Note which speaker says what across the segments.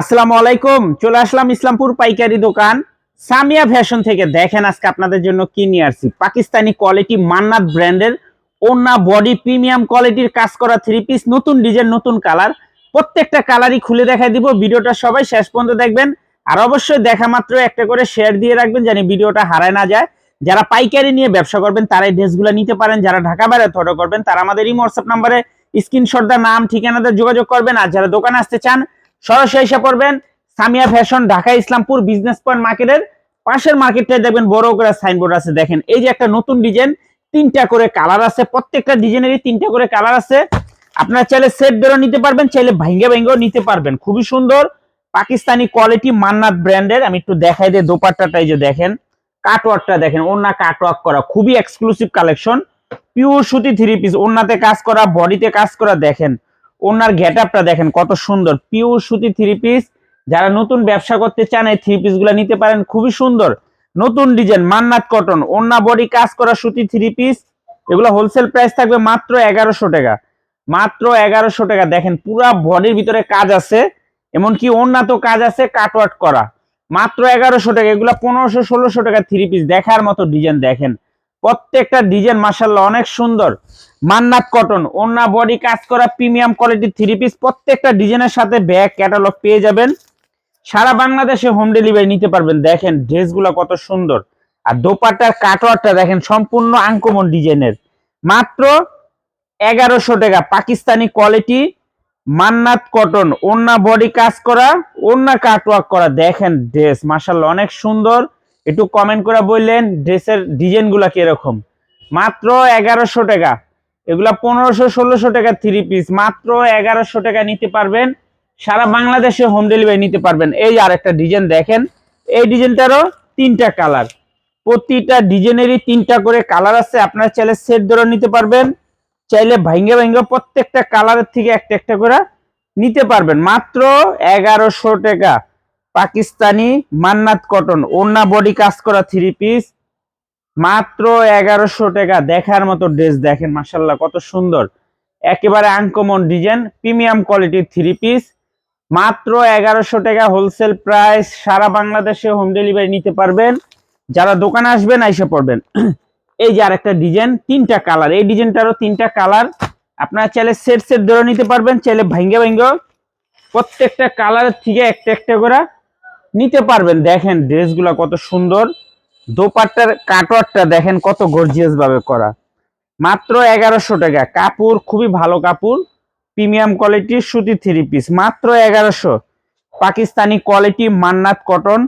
Speaker 1: আসসালামু আলাইকুম, চলে আসলাম ইসলামপুর পাইকারি দোকান। সামিয়া ফ্যাশন থেকে দেখেন আজকে আপনাদের জন্য কি নিয়ে আসছি। পাকিস্তানি কোয়ালিটি মান্নাত ব্র্যান্ডের ওনা বডি প্রিমিয়াম কোয়ালিটির কাজ করা থ্রি পিস নতুন ডিজাইন নতুন কালার প্রত্যেকটা কালারই খুলে দেখাই দিব, ভিডিওটা সবাই শেষ পর্যন্ত দেখবেন। আর অবশ্যই দেখা মাত্র একটা করে শেয়ার দিয়ে রাখবেন জানি ভিডিওটা হারায় না যায়। যারা পাইকারি নিয়ে ব্যবসা করবেন তারা এই ড্রেসগুলো নিতে পারেন। যারা ঢাকা বাইরে অর্ডার করবেন, তারা আমাদের এই হোয়াটসঅ্যাপ নাম্বারে স্ক্রিনশট দা নাম, ঠিকানাতে যোগাযোগ করবেন। আর যারা দোকানে আসতে চান সরাসরি এসে পড়বেন Samia fashion, Dhaka Islampur business point মার্কেটের পাশের মার্কেটটায় দেখবেন বড় করে সাইনবোর্ড আছে। দেখেন, এই যে একটা নতুন ডিজাইন তিনটা করে কালার আছে, প্রত্যেকটা ডিজাইনেরই তিনটা করে কালার আছে। আপনারা চাইলে সেট ধরে নিতে পারবেন, চাইলে ভাঙ্গে ভাঙ্গেও নিতে পারবেন। খুবই সুন্দর, পাকিস্তানি কোয়ালিটি মান্নাত ব্র্যান্ডের আমি একটু দেখাই দিই দোপাট্টাটা, এই যে দেখেন কাটওয়ার্কটা দেখেন ওন্না কাটওয়ার্ক করা, খুবই এক্সক্লুসিভ কালেকশন পিওর সুতি থ্রি পিস ওন্নাতে কাজ করা বডিতে কাজ করা, দেখেন। ওনার গেট আপটা দেখেন কত সুন্দর। পিওর সুতি থ্রি পিস যারা নতুন ব্যবসা করতে চান, এই থ্রি পিসগুলা নিতে পারেন, খুবই সুন্দর। নতুন ডিজাইন মান্নাত কটন ওন্না বডি কাজ করা সুতি থ্রি পিস এগুলো হোলসেল প্রাইস থাকবে মাত্র এগারোশো টাকা। মাত্র এগারোশো টাকা। দেখেন পুরা বডির ভিতরে কাজ আছে। এমনকি ওন্না তো কাজ আছে কাটওয়ার্ট করা। মাত্র এগারোশো টাকা। এগুলো পনেরোশো, ষোলোশো টাকা থ্রি পিস দেখার মতো ডিজাইন দেখেন। প্রত্যেকটা ডিজাইন মাসাল্লাহ অনেক সুন্দর। মান্নাত কটন ওন্না বডি কাজ করা প্রিমিয়াম কোয়ালিটি থ্রি পিস প্রত্যেকটা ডিজাইনের সাথে ব্যাগ ক্যাটালগ পেয়ে যাবেন। সারা বাংলাদেশে হোম ডেলিভারি নিতে পারবেন। দেখেন ড্রেসগুলো কত সুন্দর। আর দোপাট্টার কাটওয়ারটা দেখেন, সম্পূর্ণ আঙ্কমন ডিজাইনের মাত্র এগারোশো টাকা, পাকিস্তানি কোয়ালিটি মান্নাত কটন ওন্না বডি কাজ করা ওন্না কাটওয়ার্ক করা। দেখেন ড্রেস মাসাল্লাহ অনেক সুন্দর। একটু কমেন্ট করে বললেন ড্রেসের ডিজাইনগুলো কীরকম? মাত্র এগারোশো টাকা। এগুলা পনেরোশো, ষোলোশো টাকা থ্রি পিস মাত্র এগারোশো টাকা নিতে পারবেন। সারা বাংলাদেশে হোম ডেলিভারি নিতে পারবেন। এই আর একটা ডিজাইন দেখেন, এই ডিজাইনটারও তিনটা কালার প্রতিটা ডিজাইনেরই তিনটা করে কালার আছে। আপনার চাইলে সেট ধরে নিতে পারবেন। চাইলে ভাঙ্গে ভাঙ্গে প্রত্যেকটা কালারের থেকে একটা একটা করে নিতে পারবেন। মাত্র এগারোশো টাকা। পাকিস্তানি মান্নাত কটন। ওন্না বডি কাজ করা থ্রি পিস মাত্র এগারোশো টাকা দেখার মতো ড্রেস দেখেন মাসাল্লাহ কত সুন্দর। একেবারে আনকমন ডিজাইন প্রিমিয়াম কোয়ালিটির থ্রি পিস মাত্র এগারোশো টাকা হোলসেল প্রাইস সারা বাংলাদেশে হোম ডেলিভারি নিতে পারবেন। যারা দোকানে আসবেন, আইসে পড়বেন। এই যে আরেকটা ডিজাইন তিনটা কালার এই ডিজাইনটারও তিনটা কালার আপনারা চাইলে সেট সেট ধরে নিতে পারবেন, চাইলে ভাঙ্গে ভাঙ্গে প্রত্যেকটা কালারের থেকে একটা একটা করে নিতে পারবেন। দেখেন ড্রেসগুলো কত সুন্দর। দোপাট্টার কাটওয়ারটা দেখেন কত গর্জিয়াস ভাবে করা। মাত্র এগারোশো টাকা। কাপড়, খুবই ভালো কাপড়। প্রিমিয়াম কোয়ালিটির সুতি থ্রি পিস। মাত্র এগারোশো। Pakistani quality Mannat cotton.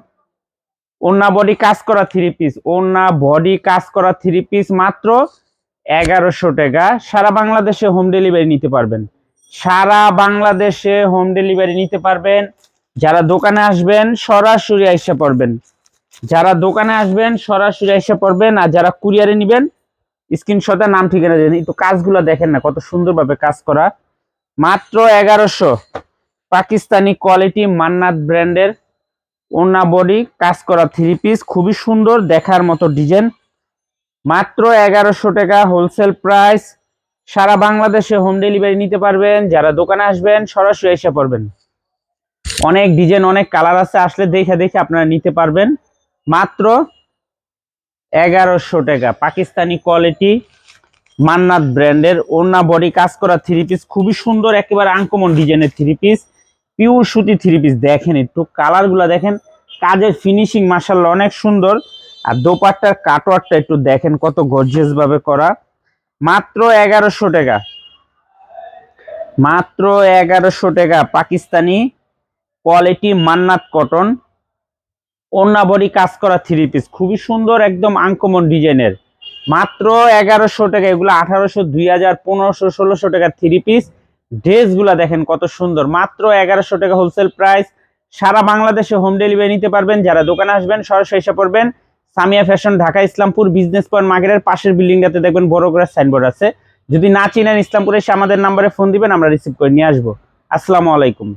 Speaker 1: ওন্না বডি কাজ করা থ্রি পিস। ওন্না বডি কাজ করা থ্রি পিস মাত্র এগারোশো টাকা। সারা বাংলাদেশে হোম ডেলিভারি নিতে পারবেন। সারা বাংলাদেশে হোম ডেলিভারি নিতে পারবেন। যারা দোকানে আসবেন, সরাসরি এসে পড়বেন। যারা দোকানে আসবেন, সরাসরি এসে পড়বেন আর যারা কুরিয়ারে নেবেন স্ক্রিনশটে নাম ঠিকানা দেন। একটু কাজগুলো দেখেন না, কত সুন্দরভাবে কাজ করা। মাত্র এগারোশো পাকিস্তানি কোয়ালিটি মান্নাত ব্র্যান্ডের ওনা বডি কাজ করা থ্রি পিস খুবই সুন্দর, দেখার মতো ডিজাইন মাত্র এগারোশো টাকা হোলসেল প্রাইস সারা বাংলাদেশে হোম ডেলিভারি নিতে পারবেন, যারা দোকানে আসবেন, সরাসরি এসে পড়বেন। অনেক ডিজাইন অনেক কালার আছে, আসলে দেখে দেখে আপনারা নিতে পারবেন। মাত্র এগারোশো টাকা। পাকিস্তানি কোয়ালিটি মান্নাত ব্র্যান্ডের। ওনা বডি কাজ করা থ্রি পিস খুবই সুন্দর, একেবারে আনকমন ডিজাইনের থ্রি পিস পিওর সুতি থ্রি পিস দেখেন একটু কালারগুলো দেখেন। কাজের ফিনিশিং মাসাল্লাহ অনেক সুন্দর। আর দোপাট্টার কাটোয়ারটা একটু দেখেন কত গর্জিয়াস ভাবে করা। মাত্র এগারোশো টাকা। মাত্র এগারোশো টাকা Pakistani quality Mannat cotton body কাজ করা থ্রি পিস খুবই সুন্দর একদম আনকমন ডিজাইনের মাত্র এগারোশো টাকা, এগুলো আঠারোশো, দুই হাজার, পনেরোশো, ষোলোশো টাকা থ্রি পিস ড্রেসগুলা দেখেন কত সুন্দর, মাত্র এগারোশো টাকা হোলসেল প্রাইস সারা বাংলাদেশে হোম ডেলিভারি নিতে পারবেন, যারা দোকানে আসবেন, সরাসরি এসে পড়বেন। Samia fashion Dhaka Islampur business point মার্কেটের পাশের বিল্ডিংটাতে দেখবেন বড় করে সাইনবোর্ড আছে। যদি না চিনেন ইসলামপুরে এসে আমাদের নাম্বারে ফোন দিবেন, আমরা রিসিভ করে নিয়ে আসব। আসসালামু আলাইকুম।